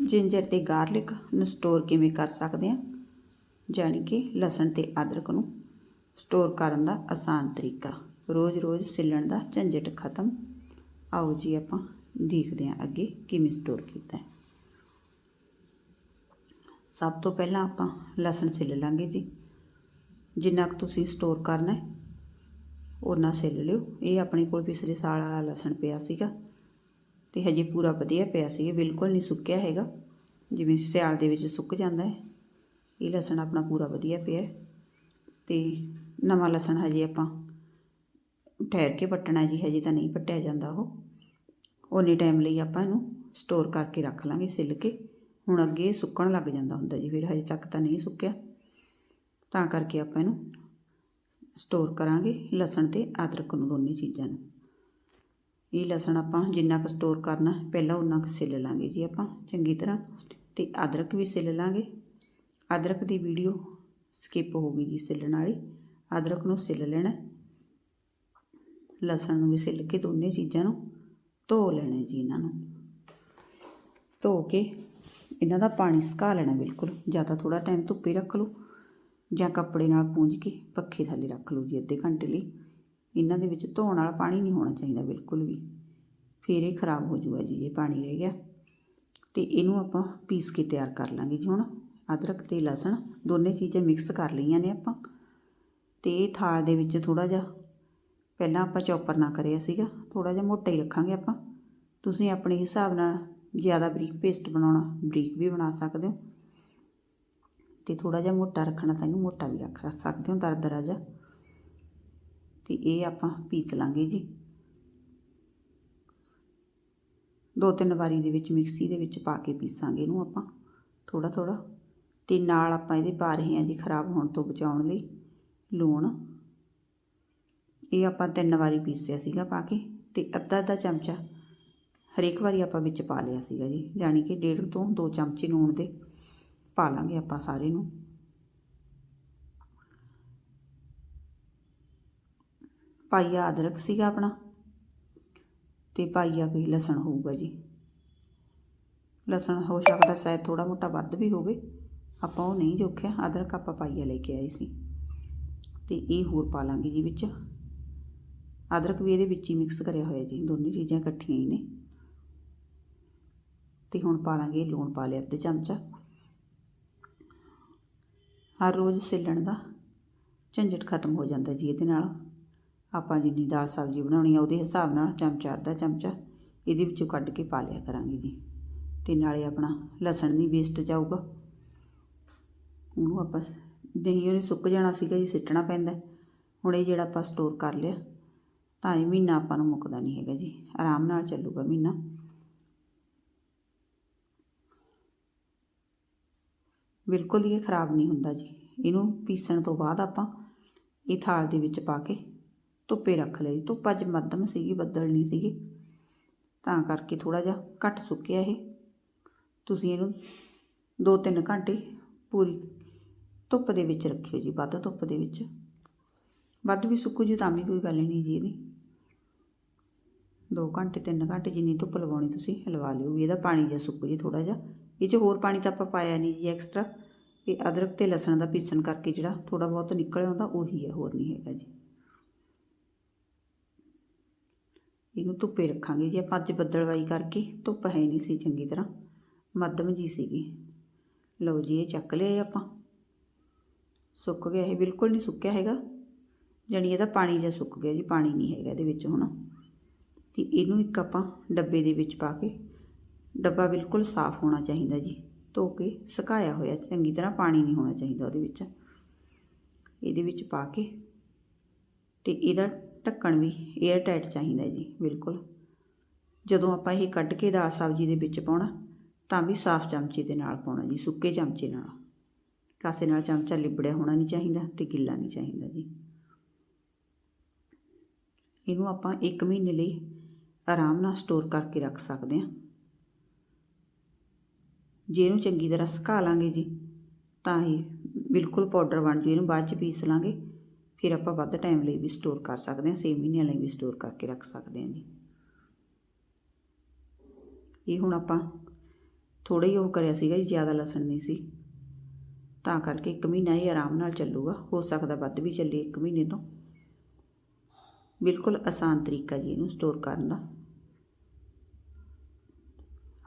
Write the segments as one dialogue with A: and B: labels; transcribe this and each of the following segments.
A: Ginger ਤੇ garlic ਨੂੰ store ਕਿਵੇਂ ਕਰ ਸਕਦੇ ਹਾਂ ਜਾਣੀ ਕਿ ਲਸਣ ਤੇ ਅਦਰਕ ਨੂੰ ਸਟੋਰ ਕਰਨ ਦਾ ਆਸਾਨ ਤਰੀਕਾ। ਰੋਜ਼-ਰੋਜ਼ ਸਿਲਣ ਦਾ ਝੰਜਟ ਖਤਮ। ਆਓ ਜੀ ਆਪਾਂ ਦੇਖਦੇ ਹਾਂ ਅੱਗੇ ਕਿਵੇਂ ਸਟੋਰ ਕੀਤਾ ਹੈ। ਸਭ ਤੋਂ ਪਹਿਲਾਂ ਆਪਾਂ ਲਸਣ ਸਿਲ ਲਾਂਗੇ ਜੀ। ਜਿੰਨਾ ਕੁ ਤੁਸੀਂ ਸਟੋਰ ਕਰਨਾ ਹੈ ਉਹਨਾਂ ਸਿਲ ਲਿਓ। ਇਹ ਆਪਣੇ ਕੋਲ ਪਿਛਲੇ ਸਾਲ ਵਾਲਾ ਲਸਣ ਪਿਆ ਸੀਗਾ। ਤੇ ਹਜੇ ਪੂਰਾ ਵਧੀਆ ਪਿਆ ਸੀ ਬਿਲਕੁਲ ਨਹੀਂ ਸੁੱਕਿਆ ਹੈਗਾ। ਜਿਵੇਂ ਸਿਆਲ ਦੇ ਵਿੱਚ ਸੁੱਕ ਜਾਂਦਾ ਹੈ, ਇਹ ਲਸਣ ਆਪਣਾ ਪੂਰਾ ਵਧੀਆ ਪਿਆ ਹੈ। ਤੇ ਨਵਾਂ ਲਸਣ ਹਜੇ ਆਪਾਂ ਠਹਿਰ ਕੇ ਪੱਟਣਾ ਜੀ, ਹਜੇ ਤਾਂ ਨਹੀਂ ਪੱਟਿਆ ਜਾਂਦਾ ਉਹ। ਉਨੇ ਟਾਈਮ ਲਈ ਆਪਾਂ ਇਹਨੂੰ ਸਟੋਰ ਕਰਕੇ ਰੱਖ ਲਾਂਗੇ ਸਿੱਲ ਕੇ। ਹੁਣ ਅੱਗੇ ਸੁੱਕਣ ਲੱਗ ਜਾਂਦਾ ਹੁੰਦਾ ਜੀ, ਫਿਰ ਹਜੇ ਤੱਕ ਤਾਂ ਨਹੀਂ ਸੁੱਕਿਆ। ਤਾਂ ਕਰਕੇ ਆਪਾਂ ਇਹਨੂੰ ਸਟੋਰ ਕਰਾਂਗੇ ਲਸਣ ਤੇ ਅਦਰਕ ਨੂੰ ਦੋਨੇ ਚੀਜ਼ਾਂ ਨੂੰ। ਇਹ ਲਸਣ ਆਪਾਂ ਜਿੰਨਾ ਕੁ ਸਟੋਰ ਕਰਨਾ, ਪਹਿਲਾਂ ਉਨਾ ਕੁ ਸਿੱਲ ਲਾਂਗੇ ਜੀ ਆਪਾਂ, ਚੰਗੀ ਤਰ੍ਹਾਂ। ਤੇ ਅਦਰਕ ਵੀ ਸਿੱਲ ਲਾਂਗੇ। ਅਦਰਕ ਦੀ ਵੀਡੀਓ ਸਕਿਪ ਹੋ ਗਈ ਜੀ ਸਿੱਲਣ ਵਾਲੀ। ਅਦਰਕ ਨੂੰ ਸਿੱਲ ਲੈਣਾ ਲਸਣ ਨੂੰ ਵੀ ਸਿੱਲ ਕੇ ਦੋਨੇ ਚੀਜ਼ਾਂ ਨੂੰ ਧੋ ਲੈਣਾ ਜੀ ਇਹਨਾਂ ਨੂੰ। ਧੋ ਕੇ ਇਹਨਾਂ ਦਾ ਪਾਣੀ ਸੁਕਾ ਲੈਣਾ ਬਿਲਕੁਲ। ਜਾਂ ਤਾਂ ਥੋੜਾ ਟਾਈਮ ਧੁੱਪੇ ਰੱਖ ਲਓ। ਜਾਂ ਕੱਪੜੇ ਨਾਲ ਪੂੰਝ ਕੇ ਪੱਖੇ ਥੱਲੇ ਰੱਖ ਲਓ ਜੀ ਅੱਧੇ ਘੰਟੇ ਲਈ। ਇਹਨਾਂ ਦੇ ਵਿੱਚ ਧੋਣ ਵਾਲਾ ਪਾਣੀ ਨਹੀਂ ਹੋਣਾ ਚਾਹੀਦਾ ਬਿਲਕੁਲ ਵੀ। ਫਿਰ ਇਹ ਖਰਾਬ ਹੋ ਜੂਗਾ ਜੀ, ਇਹ ਪਾਣੀ ਰਹਿ ਗਿਆ। ਤੇ ਇਹਨੂੰ ਆਪਾਂ ਪੀਸ ਕੇ ਤਿਆਰ ਕਰ ਲਾਂਗੇ ਜੀ ਹੁਣ। ਅਦਰਕ ਤੇ ਲਸਣ ਦੋਨੇ ਚੀਜ਼ਾਂ ਮਿਕਸ ਕਰ ਲਈਆਂ ਨੇ ਆਪਾਂ। ਤੇ ਇਹ ਥਾਲ ਦੇ ਵਿੱਚ ਥੋੜਾ ਜਿਹਾ, ਪਹਿਲਾਂ ਆਪਾਂ ਚੌਪਰ ਨਾ ਕਰਿਆ ਸੀਗਾ ਥੋੜਾ ਜਿਹਾ ਮੋਟਾ ਹੀ ਰੱਖਾਂਗੇ ਆਪਾਂ। ਤੁਸੀਂ ਆਪਣੇ ਹਿਸਾਬ ਨਾਲ ਜ਼ਿਆਦਾ ਬਰੀਕ ਪੇਸਟ ਬਣਾਉਣਾ, ਬਰੀਕ ਵੀ ਬਣਾ ਸਕਦੇ ਹੋ। ਤੇ ਥੋੜਾ ਜਿਹਾ ਮੋਟਾ ਰੱਖਣਾ ਤਾਂ ਇਹਨੂੰ ਮੋਟਾ ਵੀ ਰੱਖ ਸਕਦੇ ਹੋ ਦਰਦਰਾ ਜਿਹਾ ਤੇ ਇਹ ਆਪਾਂ ਪੀਸ ਲਾਂਗੇ ਜੀ। ਦੋ ਤਿੰਨ ਵਾਰੀ ਦੇ ਵਿੱਚ ਮਿਕਸੀ ਦੇ ਵਿੱਚ ਪਾ ਕੇ ਪੀਸਾਂਗੇ ਇਹਨੂੰ ਆਪਾਂ। ਥੋੜਾ ਥੋੜਾ ਤੇ ਨਾਲ ਆਪਾਂ ਇਹਦੇ ਪਾ ਰਹੇ ਹਾਂ ਜੀ ਖਰਾਬ ਹੋਣ ਤੋਂ ਬਚਾਉਣ ਲਈ ਲੂਣ। ਇਹ ਆਪਾਂ ਤਿੰਨ ਵਾਰੀ ਪੀਸਿਆ ਸੀਗਾ ਪਾ ਕੇ ਤੇ ਅੱਧਾ ਅੱਧਾ ਚਮਚਾ ਹਰੇਕ ਵਾਰੀ ਆਪਾਂ ਵਿੱਚ ਪਾ ਲਿਆ ਸੀਗਾ ਜੀ। ਜਾਣੀ ਕਿ ਡੇਢ ਤੋਂ 2 ਚਮਚੇ ਲੂਣ ਦੇ ਪਾ ਲਾਂਗੇ ਆਪਾਂ ਸਾਰੇ ਨੂੰ। ਪਾਈਆ ਅਦਰਕ ਸੀਗਾ ਆਪਣਾ। ਤੇ ਪਾਈਆ ਕੋਈ ਲਸਣ ਹੋਊਗਾ ਜੀ। ਲਸਣ ਹੋ ਸਕਦਾ ਸ਼ਾਇਦ ਥੋੜਾ ਮੋਟਾ ਵੱਧ ਵੀ ਹੋਵੇ। ਆਪਾਂ ਉਹ ਨਹੀਂ ਜੋਖਿਆ ਅਦਰਕ ਆਪਾਂ ਪਾਈਆ ਲੈ ਕੇ ਆਏ ਸੀ। ਤੇ ਇਹ ਹੋਰ ਪਾ ਲਾਂਗੇ ਜੀ ਵਿੱਚ। ਅਦਰਕ ਵੀ ਇਹਦੇ ਵਿੱਚ ਹੀ ਮਿਕਸ ਕਰਿਆ ਹੋਇਆ ਜੀ, ਦੋਨੇ ਚੀਜ਼ਾਂ ਇਕੱਠੀਆਂ ਹੀ ਨੇ। ਤੇ ਹੁਣ ਪਾ ਲਾਂਗੇ ਲੂਣ ਪਾ ਲਿਆ ਅੱਧੇ ਚਮਚਾ। ਹਰ ਰੋਜ਼ ਸਿੱਲਣ ਦਾ ਝੰਜਟ ਖਤਮ ਹੋ ਜਾਂਦਾ ਜੀ ਇਹਦੇ ਨਾਲ। ਆਪਾਂ ਜਿੰਨੀ ਦਾਲ ਸਬਜ਼ੀ ਬਣਾਉਣੀ ਆ ਉਹਦੇ ਹਿਸਾਬ ਨਾਲ ਚਮਚਾ, ਅੱਧਾ ਚਮਚਾ ਇਹਦੇ ਵਿੱਚੋਂ ਕੱਢ ਕੇ ਪਾ ਲਿਆ ਕਰਾਂਗੇ ਜੀ। ਤੇ ਨਾਲੇ ਆਪਣਾ ਲਸਣ ਨਹੀਂ ਵੇਸਟ ਜਾਊਗਾ। ਉਹਨੂੰ ਆਪਾਂ ਦਹੀਂ ਉਹਨੇ ਸੁੱਕ ਜਾਣਾ ਸੀਗਾ ਜੀ, ਸਿੱਟਣਾ ਪੈਂਦਾ। ਹੁਣ ਇਹ ਜਿਹੜਾ ਆਪਾਂ ਸਟੋਰ ਕਰ ਲਿਆ, ਤਾਂ ਇਹ ਮਹੀਨਾ ਆਪਾਂ ਨੂੰ ਮੁੱਕਦਾ ਨਹੀਂ ਹੈਗਾ ਜੀ। ਆਰਾਮ ਨਾਲ ਚੱਲੂਗਾ ਮਹੀਨਾ। ਬਿਲਕੁਲ ਹੀ ਇਹ ਖਰਾਬ ਨਹੀਂ ਹੁੰਦਾ ਜੀ। ਇਹਨੂੰ ਪੀਸਣ ਤੋਂ ਬਾਅਦ ਆਪਾਂ ਇਹ ਥਾਲ ਦੇ ਵਿੱਚ ਪਾ ਕੇ ਧੁੱਪੇ ਰੱਖ ਲਈ ਧੁੱਪ ਅੱਜ ਮੱਧਮ ਸੀਗੀ, ਬੱਦਲ ਨਹੀਂ ਸੀਗੇ। ਤਾਂ ਕਰਕੇ ਥੋੜਾ ਜਿਹਾ ਘੱਟ ਸੁੱਕਿਆ ਇਹ। ਤੁਸੀਂ ਇਹਨੂੰ 2-3 ਘੰਟੇ ਪੂਰੀ ਧੁੱਪ ਦੇ ਵਿੱਚ ਰੱਖਿਓ ਜੀ, ਵੱਧ ਧੁੱਪ ਦੇ ਵਿੱਚ। ਵੱਧ ਵੀ ਸੁੱਕੂ ਜੀ ਤਾਂ ਵੀ ਕੋਈ ਗੱਲ ਨਹੀਂ ਜੀ ਇਹਦੀ। 2 ਘੰਟੇ 3 ਘੰਟੇ ਜਿੰਨੀ ਧੁੱਪ ਲਵਾਉਣੀ ਤੁਸੀਂ ਲਵਾ ਲਿਓ ਵੀ, ਇਹਦਾ ਪਾਣੀ ਜਿਹਾ ਸੁੱਕ ਜੇ ਥੋੜਾ ਜਿਹਾ। ਇਹ 'ਚ ਹੋਰ ਪਾਣੀ ਤਾਂ ਆਪਾਂ ਪਾਇਆ ਨਹੀਂ ਜੀ ਐਕਸਟਰਾ ਇਹ ਅਦਰਕ ਤੇ ਲਸਣ ਦਾ ਪੀਸਣ ਕਰਕੇ ਜਿਹੜਾ ਥੋੜਾ ਬਹੁਤ ਨਿਕਲ ਆਉਂਦਾ ਉਹੀ ਹੈ, ਹੋਰ ਨਹੀਂ ਹੈਗਾ ਜੀ। ਇਹਨੂੰ ਧੁੱਪੇ ਰੱਖਾਂਗੇ ਜੀ ਆਪਾਂ ਅੱਜ ਬੱਦਲਵਾਈ ਕਰਕੇ ਧੁੱਪ ਹੈ ਨਹੀਂ ਸੀ ਚੰਗੀ ਤਰ੍ਹਾਂ। ਮੱਧਮ ਜੀ ਸੀਗੀ। ਲਓ ਜੀ, ਇਹ ਚੱਕ ਲਿਆ ਆਪਾਂ। ਸੁੱਕ ਗਿਆ ਇਹ, ਬਿਲਕੁਲ ਨਹੀਂ ਸੁੱਕਿਆ ਹੈਗਾ। ਜਾਣੀ ਇਹਦਾ ਪਾਣੀ ਜਿਹਾ ਸੁੱਕ ਗਿਆ ਜੀ, ਪਾਣੀ ਨਹੀਂ ਹੈਗਾ ਇਹਦੇ ਵਿੱਚ ਹੁਣ। ਤੇ ਇਹਨੂੰ ਇੱਕ ਆਪਾਂ ਡੱਬੇ ਦੇ ਵਿੱਚ ਪਾ ਕੇ, ਡੱਬਾ ਬਿਲਕੁਲ ਸਾਫ਼ ਹੋਣਾ ਚਾਹੀਦਾ ਜੀ। ਧੋ ਕੇ ਸੁਕਾਇਆ ਹੋਇਆ, ਚੰਗੀ ਤਰ੍ਹਾਂ ਪਾਣੀ ਨਹੀਂ ਹੋਣਾ ਚਾਹੀਦਾ ਉਹਦੇ ਵਿੱਚ। ਇਹਦੇ ਵਿੱਚ ਪਾ ਕੇ ਤੇ ਇਹਦਾ ਢੱਕਣ ਵੀ 에ਅਰ ਟਾਈਟ ਚਾਹੀਦਾ ਜੀ, ਬਿਲਕੁਲ। ਜਦੋਂ ਆਪਾਂ ਇਹ ਕੱਢ ਕੇ ਦਾਲ ਸਬਜ਼ੀ ਦੇ ਵਿੱਚ ਪਾਉਣਾ, ਤਾਂ ਵੀ ਸਾਫ਼ ਚਮਚੇ ਦੇ ਨਾਲ ਪਾਉਣਾ ਜੀ, ਸੁੱਕੇ ਚਮਚੇ ਨਾਲ। ਕਾਸੇ ਨਾਲ ਚਮਚਾ ਲਿਬੜਿਆ ਹੋਣਾ ਨਹੀਂ ਚਾਹੀਦਾ ਤੇ ਗਿੱਲਾ ਨਹੀਂ ਚਾਹੀਦਾ ਜੀ। ਇਹਨੂੰ ਆਪਾਂ 1 ਮਹੀਨੇ ਲਈ ਆਰਾਮ ਨਾਲ ਸਟੋਰ ਕਰਕੇ ਰੱਖ ਸਕਦੇ ਹਾਂ। ਜੇ ਇਹਨੂੰ ਚੰਗੀ ਤਰ੍ਹਾਂ ਸੁਕਾ ਲਾਂਗੇ ਜੀ, ਤਾਂ ਇਹ ਬਿਲਕੁਲ ਪਾਊਡਰ ਬਣ ਜੂ, ਇਹਨੂੰ ਬਾਅਦ ਚ ਪੀਸ ਲਾਂਗੇ। ਫਿਰ ਆਪਾਂ ਵੱਧ ਟਾਈਮ ਲਈ ਵੀ ਸਟੋਰ ਕਰ ਸਕਦੇ ਹਾਂ 6 ਮਹੀਨਿਆਂ ਲਈ ਵੀ ਸਟੋਰ ਕਰਕੇ ਰੱਖ ਸਕਦੇ ਹਾਂ ਜੀ। ਇਹ ਹੁਣ ਆਪਾਂ ਥੋੜਾ ਹੀ ਉਹ ਕਰਿਆ ਸੀਗਾ ਜੀ, ਜ਼ਿਆਦਾ ਲਸਣ ਨਹੀਂ ਸੀ। ਤਾਂ ਕਰਕੇ ਇੱਕ ਮਹੀਨਾ ਹੀ ਆਰਾਮ ਨਾਲ ਚੱਲੂਗਾ। ਹੋ ਸਕਦਾ ਵੱਧ ਵੀ ਚੱਲੇ ਇੱਕ ਮਹੀਨੇ ਤੋਂ। ਬਿਲਕੁਲ ਆਸਾਨ ਤਰੀਕਾ ਜੀ ਇਹਨੂੰ ਸਟੋਰ ਕਰਨ ਦਾ।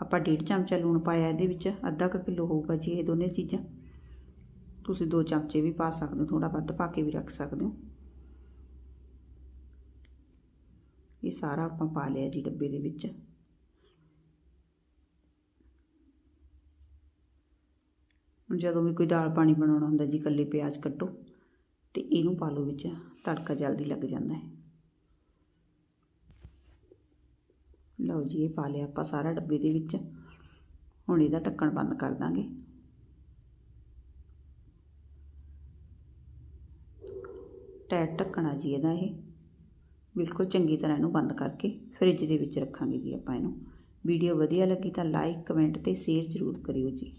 A: ਆਪਾਂ ਡੇਢ ਚਮਚਾ ਲੂਣ ਪਾਇਆ ਇਹਦੇ ਵਿੱਚ, ਅੱਧਾ ਕੁ ਕਿਲੋ ਹੋਊਗਾ ਜੀ ਇਹ ਦੋਨੇ ਚੀਜ਼ਾਂ। ਤੁਸੀਂ ਦੋ ਚਮਚੇ ਵੀ ਪਾ ਸਕਦੇ ਹੋ ਥੋੜਾ ਵੱਧ ਪਾ ਕੇ ਵੀ ਰੱਖ ਸਕਦੇ ਹੋ। ਇਹ ਸਾਰਾ ਆਪਾਂ ਪਾ ਲਿਆ ਜੀ ਡੱਬੇ ਦੇ ਵਿੱਚ। ਜਦੋਂ ਵੀ ਕੋਈ ਦਾਲ ਪਾਣੀ ਬਣਾਉਣਾ ਹੁੰਦਾ ਜੀ, ਇਕੱਲੇ ਪਿਆਜ਼ ਕੱਟੋ ਤੇ ਇਹਨੂੰ ਪਾ ਲਓ ਵਿੱਚ, ਤੜਕਾ ਜਲਦੀ ਲੱਗ ਜਾਂਦਾ ਹੈ। ਲਓ ਜੀ, ਇਹ ਪਾ ਲਿਆ ਆਪਾਂ ਸਾਰਾ ਡੱਬੇ ਦੇ ਵਿੱਚ। ਹੁਣ ਇਹਦਾ ਢੱਕਣ ਬੰਦ ਕਰ ਦਾਂਗੇ। ਟੈਟ ਢੱਕਣਾ ਜੀ ਇਹਦਾ ਇਹ। ਬਿਲਕੁਲ ਚੰਗੀ ਤਰ੍ਹਾਂ ਇਹਨੂੰ ਬੰਦ ਕਰਕੇ ਫ੍ਰਿਜ ਦੇ ਵਿੱਚ ਰੱਖਾਂਗੇ ਜੀ ਆਪਾਂ ਇਹਨੂੰ। ਵੀਡੀਓ ਵਧੀਆ ਲੱਗੀ ਤਾਂ ਲਾਈਕ, ਕਮੈਂਟ ਤੇ ਸ਼ੇਅਰ ਜ਼ਰੂਰ ਕਰਿਓ ਜੀ।